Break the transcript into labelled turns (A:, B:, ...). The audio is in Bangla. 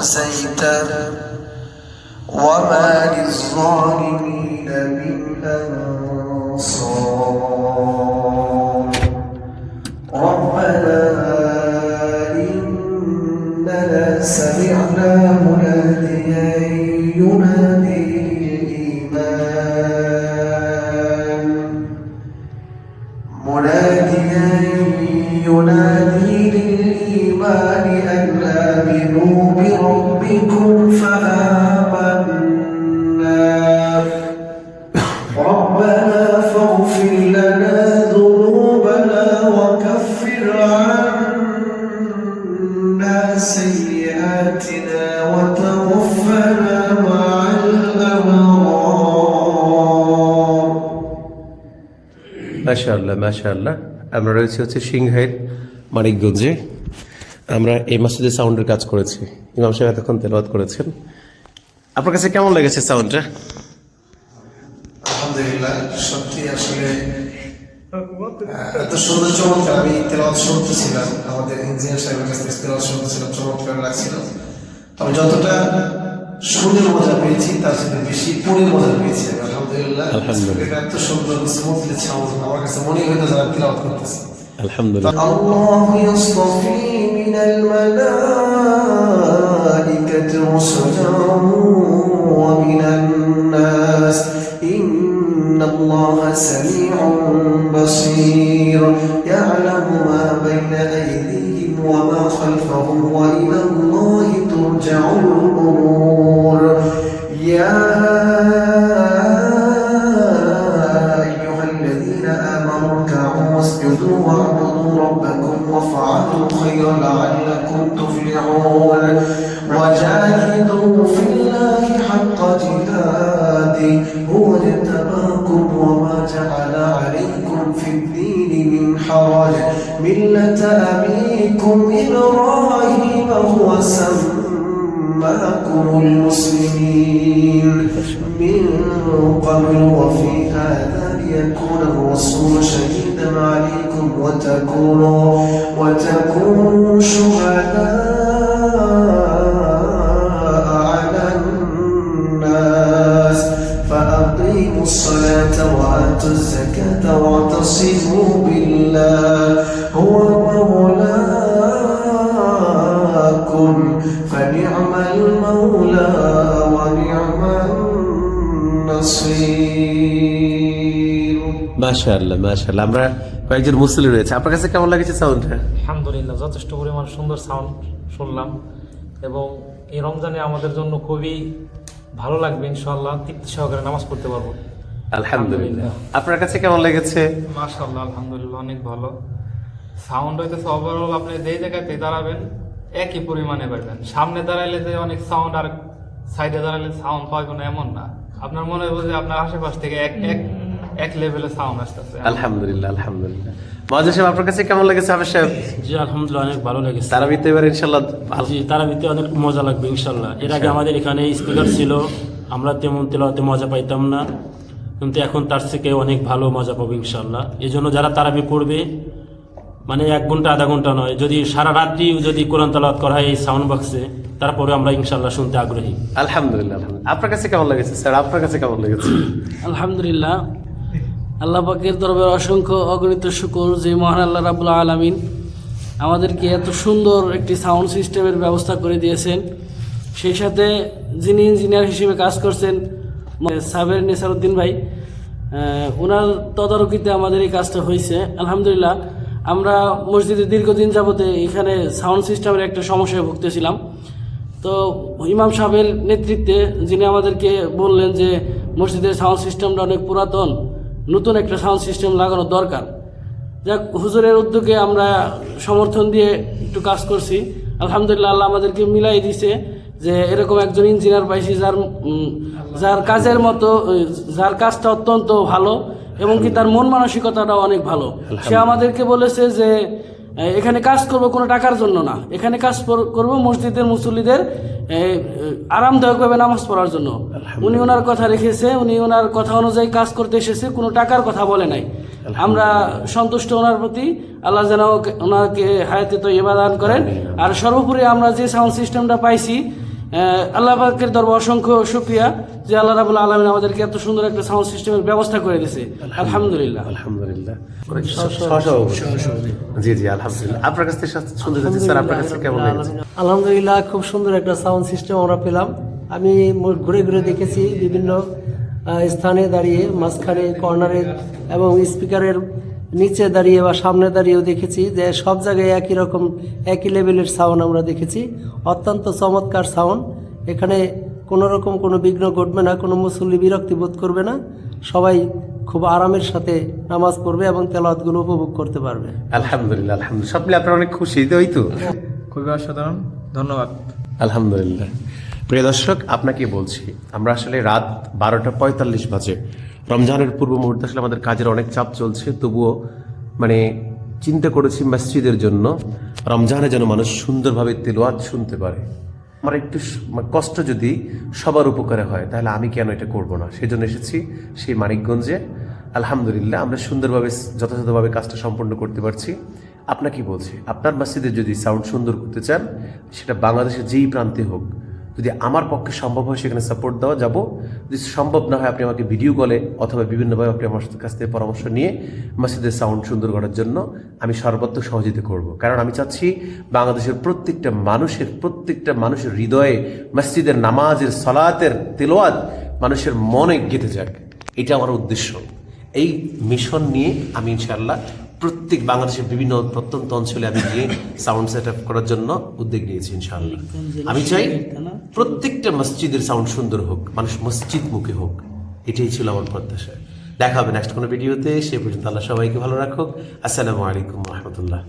A: قسيت وما للظالمين من أنصار. ربنا إننا سمعنا مناديا ينادي سيئاتنا وتوفنا مع الأبرار
B: মাশাআল্লাহ মাশাআল্লাহ আমরা রয়েছি হচ্ছে সিংহের মানিকগঞ্জে আমরা এই মাসুদের সাউন্ডের কাজ করেছি ইমাম সাহেব এতক্ষণ তেলাওয়াত করেছেন আপনার কাছে কেমন লেগেছে সাউন্ডটা
A: আলহামদুলিল্লাহ সত্যি আসলে আহ, এত সুন্দর চমৎকার আমি তেলাওয়াত শুনতেছিলাম আমাদের ইঞ্জিনিয়ার সাহেবের কাছ থেকে তেলাওয়াত শুনতেছিলাম চমৎকার লাগছিল তবে যতটা শুনে মজা পেয়েছি তার সাথে বেশি পড়ে মজা পেয়েছি আলহামদুলিল্লাহ এটা এত সুন্দর স্মুথলি সাউন্ড আমার কাছে মনে হয় না যারা তেলাওয়াত করতেছে
B: আলহামদুলিল্লাহ
A: আল্লাহ ইয়াসতাফি মিনাল মালাইকাতি রুসুলাহু ওয়া মিনান নাস ইন إن الله سميع بصير أبيكم إبراهيم هو سماكم المسلمين من قبل وفي هذا ليكون الرسول شهيدا عليكم وتكونوا وتكونوا شهداء مولاكم فنعم المولى ونعم النصير
B: মাশাআল্লাহ মাশাআল্লাহ আমরা কয়েকজন মুসলিম রয়েছে আপনার কাছে কেমন লেগেছে সাউন্ডটা
C: আলহামদুলিল্লাহ যথেষ্ট পরিমাণ সুন্দর সাউন্ড শুনলাম এবং এই রমজানে আমাদের জন্য খুবই ভালো লাগবে ইনশাল্লাহ তৃপ্তি সহকারে নামাজ পড়তে পারবো
B: আলহামদুলিল্লাহ আপনার কাছে কেমন লেগেছে
C: মাশাল্লাহ আলহামদুলিল্লাহ অনেক ভালো সাউন্ড হইতেছে ওভারঅল আপনি যেই জায়গাতে দাঁড়াবেন একই পরিমাণে পাইবেন। সামনে দাঁড়াইলে যে অনেক সাউন্ড আর সাইডে দাঁড়াইলে সাউন্ড পাইবেন না এমন না। আপনার মনে হবে যে আপনার আশেপাশ থেকে এক এক এক লেভেলে সাউন্ড আসতেছে।
B: আলহামদুলিল্লাহ আলহামদুলিল্লাহ। মহাজন সাহেব আপনার কাছে কেমন লেগেছে হাফেজ সাহেব?
D: জি আলহামদুলিল্লাহ অনেক ভালো লেগেছে।
B: তারা ভিতরে এবার ইনশাল্লাহ ভালো
D: জি তারা ভিতরে অনেক মজা লাগবে ইনশাল্লাহ এর আগে আমাদের এখানে স্পিকার ছিল। আমরা তেমন তেলাতে মজা পাইতাম না। কিন্তু এখন তার থেকে অনেক ভালো মজা পাবো ইনশাল্লাহ এই জন্য যারা তারাবি পড়বে মানে এক ঘণ্টা আধা ঘণ্টা নয়। যদি সারা রাত্রি যদি কোরআন তালাত করা হয় এই সাউন্ড বক্সে তারপরে আমরা ইনশাল্লাহ শুনতে আগ্রহী।
B: আলহামদুলিল্লাহ। আপনার কাছে কেমন লেগেছে স্যার? আপনার কাছে কেমন লেগেছে?
E: আলহামদুলিল্লাহ। আল্লাহ পাকের দরবারে অসংখ্য অগণিত শুকর যে মহান আল্লাহ রাবুল আলমিন আমাদেরকে এত সুন্দর একটি সাউন্ড সিস্টেমের ব্যবস্থা করে দিয়েছেন। সেই সাথে যিনি ইঞ্জিনিয়ার হিসেবে কাজ করছেন সাবের নেসারুদ্দিন ভাই ওনার তদারকিতে আমাদের এই কাজটা হয়েছে। আলহামদুলিল্লাহ। আমরা মসজিদে দীর্ঘদিন যাবতে এখানে সাউন্ড সিস্টেমের একটা সমস্যায় ভুগতেছিলাম। তো ইমাম সাহেবের নেতৃত্বে যিনি আমাদেরকে বললেন যে মসজিদের সাউন্ড সিস্টেমটা অনেক পুরাতন, নতুন একটা সাউন্ড সিস্টেম লাগানো দরকার। যাক, হুজুরের উদ্যোগে আমরা সমর্থন দিয়ে একটু কাজ করছি। আলহামদুলিল্লাহ আল্লাহ আমাদেরকে মিলাই দিছে যে এরকম একজন ইঞ্জিনিয়ার পাইছি যার যার কাজের মতো, যার কাজটা অত্যন্ত ভালো। এবং কি তার মন মানসিকতাটাও অনেক ভালো। সে আমাদেরকে বলেছে যে এখানে কাজ করব কোনো টাকার জন্য না। এখানে কাজ করব মসজিদের মুসল্লিদের আরামদায়কভাবে নামাজ পড়ার জন্য। উনি ওনার কথা রেখেছে উনি ওনার কথা অনুযায়ী কাজ করতে এসেছে কোনো টাকার কথা বলে নাই। আমরা সন্তুষ্ট ওনার প্রতি আল্লাহ যেন ওনাকে হায়াতে তো দান করেন। আর সর্বোপরি আমরা যে সাউন্ড সিস্টেমটা পাইছি আল্লাহ পাকের দরবার অসংখ্য শুক্রিয়া যে আল্লাহ রাবুল আলমিন আমাদেরকে এত সুন্দর একটা সাউন্ড সিস্টেমের ব্যবস্থা করে দিয়েছে। আলহামদুলিল্লাহ।
B: আলহামদুলিল্লাহ। জি জি আলহামদুলিল্লাহ। আপনার কাছ থেকে শুনতে স্যার আপনার কাছে কেমন লেগেছে?
F: আলহামদুলিল্লাহ। খুব সুন্দর একটা সাউন্ড সিস্টেম আমরা পেলাম। আমি মোট ঘুরে ঘুরে দেখেছি বিভিন্ন স্থানে দাঁড়িয়ে মাঝখানে কর্নারে এবং স্পিকারের নিচে দাঁড়িয়ে বা সামনে দাঁড়িয়েও দেখেছি যে সব জায়গায় একই রকম একই লেভেলের সাউন্ড আমরা দেখেছি। অত্যন্ত চমৎকার সাউন্ড এখানে কোনো রকম কোনো বিঘ্ন ঘটবে না কোনো মুসল্লি বিরক্তি বোধ করবে না। সবাই খুব আরামের সাথে নামাজ পড়বে এবং তেলাওয়াতগুলো উপভোগ করতে পারবে।
B: আলহামদুলিল্লাহ আলহামদুলিল্লাহ। সব মিলে আপনারা অনেক খুশি তাই তো?
C: খুবই অসাধারণ। ধন্যবাদ।
B: আলহামদুলিল্লাহ। প্রিয় দর্শক, আপনাকে বলছি, আমরা আসলে রাত বারোটা পঁয়তাল্লিশ বাজে। রমজানের পূর্ব মুহূর্তে আসলে আমাদের কাজের অনেক চাপ চলছে, তবুও মানে চিন্তা করেছি মসজিদের জন্য, রমজানে যেন মানুষ সুন্দরভাবে তেলোয়াত শুনতে পারে। আমার একটু মানে কষ্ট যদি সবার উপকারে হয়, তাহলে আমি কেন এটা করব না? সেই জন্য এসেছি সেই মানিকগঞ্জে। আলহামদুলিল্লাহ, আমরা সুন্দরভাবে যথাযথভাবে কাজটা সম্পন্ন করতে পারছি। আপনাকে বলছি, আপনার মসজিদে যদি সাউন্ড সুন্দর করতে চান, সেটা বাংলাদেশের যেই প্রান্তে হোক যদি আমার পক্ষে সম্ভব হয় সেখানে সাপোর্ট দেওয়া, যাব। যদি সম্ভব না হয় আপনি আমাকে ভিডিও কলে অথবা বিভিন্নভাবে আপনি আমার কাছ থেকে পরামর্শ নিয়ে মসজিদের সাউন্ড সুন্দর করার জন্য আমি সর্বাত্মক সহযোগিতা করব। কারণ আমি চাচ্ছি বাংলাদেশের প্রত্যেকটা মানুষের প্রত্যেকটা মানুষের হৃদয়ে মসজিদের নামাজের সলাতের তেলোয়াত মানুষের মনে গেঁথে যাক। এটা আমার উদ্দেশ্য। এই মিশন নিয়ে আমি ইনশাআল্লাহ প্রত্যেক বাংলাদেশের বিভিন্ন প্রত্যন্ত অঞ্চলে আমি গিয়ে সাউন্ড সেট আপ করার জন্য উদ্যোগ নিয়েছি ইনশাআল্লাহ। আমি চাই প্রত্যেকটা মসজিদের সাউন্ড সুন্দর হোক মানুষ মসজিদ মুখে হোক। এটাই ছিল আমার প্রত্যাশা। দেখা হবে নেক্সট কোনো ভিডিওতে সে পর্যন্ত আল্লাহ সবাইকে ভালো রাখুক। আসসালামু আলাইকুম রহমতুল্লাহ।